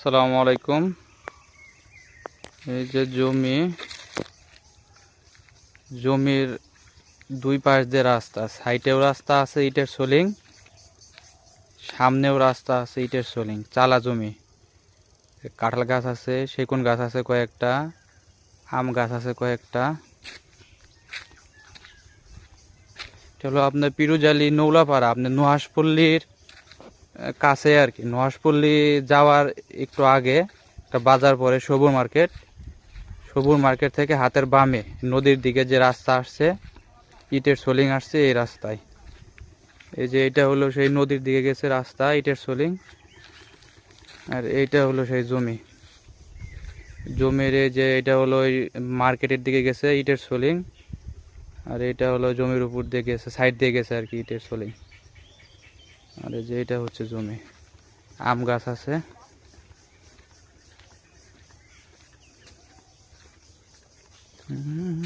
আসসালামু আলাইকুম। এই যে জমি, জমির দুই পাশ দিয়ে রাস্তা সাইডেও রাস্তা আছে, ইটের সোলিং। সামনেও রাস্তা আছে, ইটের সোলিং। চালা জমি। কাঁঠাল গাছ আছে সেগুন গাছ আছে কয়েকটা, আম গাছ আছে কয়েকটা। এটা হলো আপনার পিরুজালি নৌলাপাড়া, আপনার নুহাসপল্লির কাছে আর কি। নুহাসপল্লি যাওয়ার একটু আগে একটা বাজার পড়ে সবুর মার্কেট। সবুর মার্কেট থেকে হাতের বামে নদীর দিকে যে রাস্তা আসছে, ইটের সোলিং আসছে এই রাস্তায়। এই যে এটা হলো সেই নদীর দিকে গেছে রাস্তা, ইটের সোলিং। আর এইটা হলো সেই জমি। জমির যে এটা হলো ওই মার্কেটের দিকে গেছে ইটের সোলিং। আর এটা হলো জমির উপর দিয়ে গেছে, সাইড দিয়ে গেছে আর কি ইটের সোলিং। আর যে এটা হচ্ছে জমি আম গাছ আছে হুম।